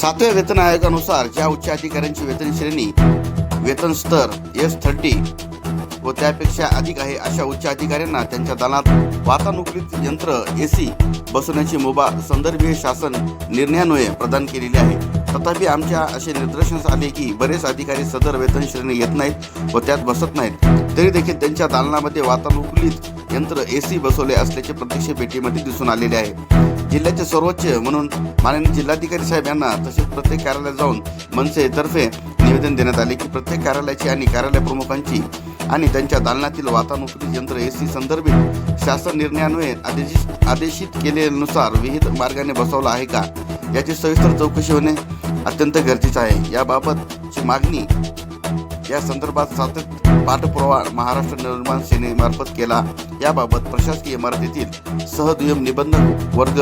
सातव्या वेतन आयोगानुसार ज्या उच्च अधिकाऱ्यांची वेतन श्रेणी वेतन स्तर एस थर्टी व त्यापेक्षा अधिक आहे अशा उच्च अधिकाऱ्यांना त्यांच्या दालनात वातानुकूलित यंत्र एसी बसवण्याची मुभा संदर्भीय शासन निर्णयान्वये प्रदान केलेली आहे. तथापि आमच्या असे निदर्शनास आले की बरेच अधिकारी सदर वेतन श्रेणी येत नाहीत व त्यात बसत नाहीत. तरी देखील त्यांच्या दालनामध्ये वातानुकूलित यंत्र एसी बसवले असल्याचे प्रत्यक्ष भेटीमध्ये दिसून आलेले आहे. जिल्ह्याचे सर्वोच्च म्हणून माननीय जिल्हाधिकारी साहेब यांना तसेच प्रत्येक कार्यालयात जाऊन मनसेतर्फे निवेदन देण्यात आले की प्रत्येक कार्यालयाची आणि कार्यालय प्रमुखांची आणि त्यांच्या दालनातील वातानुकूलित यंत्र ए सी संदर्भित शासन निर्णयान्वये आदेशित आदेशित केलेनुसार विहित मार्गाने बसवला आहे का? याची सविस्तर चौकशी होणे अत्यंत गरजेचं आहे. याबाबतची मागणी या संदर्भात सातत्य पाठपुरावा महाराष्ट्र निर्माण सेनेमार्फत केला. याबाबत प्रशासकीय इमारतीतील सहदुयम निबंधक वर्ग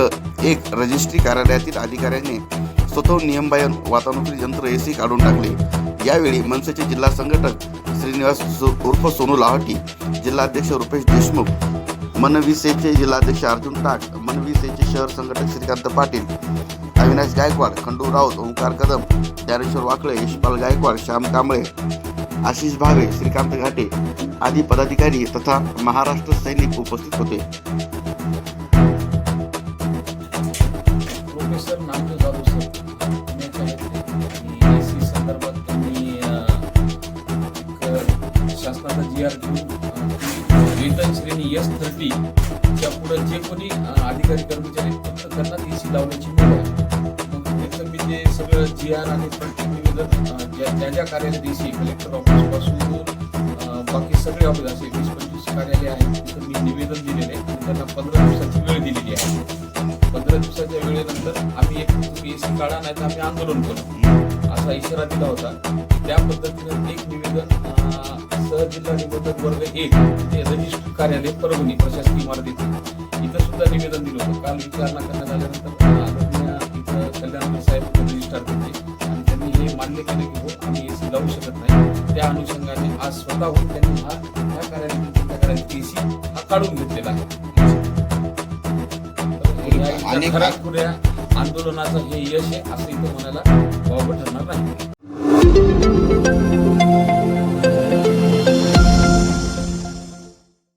एक रजिस्ट्री कार्यालयातील अधिकाऱ्यांनी स्वतः नियमबाह्य वातानुकूलित यंत्र एसी काढून टाकले. यावेळी मनसेचे जिल्हा संघटक श्रीनिवास उर्फ सोनू लाहटी जिल्हाध्यक्ष रुपेश देशमुख मनविसेचे जिल्हाध्यक्ष अर्जुन टाक मनविसेचे शहर संघटक श्रीकांत पाटील अविनाश गायकवाड खंडू राऊत ओंकार कदम ज्ञानेश्वर वाकळे यशपाल गायकवाड श्याम कांबळे आशिष भावे श्रीकांत घाटे आदी पदाधिकारी तथा महाराष्ट्र सैनिक उपस्थित होते. प्रोफेसर नामदेव जाधव सर आणि संदर्भात त्यांनी शासनाचा जी आर घेऊन वेतन श्रेणी एस थर्टी च्या पुढे जे कोणी अधिकारी कर्मचारी फक्त त्यांना सी लावण्याची मुभा मग त्याचं मी ते सगळं जी आर आणि प्रत्येक ज्या ज्या कार्यालय कार्यालयात कलेक्टर ऑफिसपासून बाकी सगळे ऑफिस असे वीस पंचवीस कार्यालय आहेत तिथं मी निवेदन दिलेले आहे. त्यांना पंधरा दिवसाची वेळ दिलेली आहे. पंधरा दिवसाच्या वेळेनंतर आम्ही एक तुम्ही एसी काढा नाही तर आम्ही आंदोलन करू. असा इशारा दिला होता. त्या पद्धतीनं एक निवेदन सहजिल्हा निबंधक वर्ग एक ते रजिस्ट्री कार्यालय परभणी प्रशासकीय इमारतीत. इथं सुद्धा निवेदन दिलं होतं. काल विचारणा करण्यात आल्यानंतर इथं कल्याण साहेब रजिस्ट्रार होते. आणि त्यांनी हे मान्य केलं की हो लावू शकत नाही. त्या अनुषंगाने आज स्वतःहून त्यांनी हा कार्यालयातील एसी हा काढून घेतलेला आहे. या खऱ्याखुऱ्या आंदोलनाचं हे यश आहे असं इथं म्हणायला वावगं ठरणार नाही.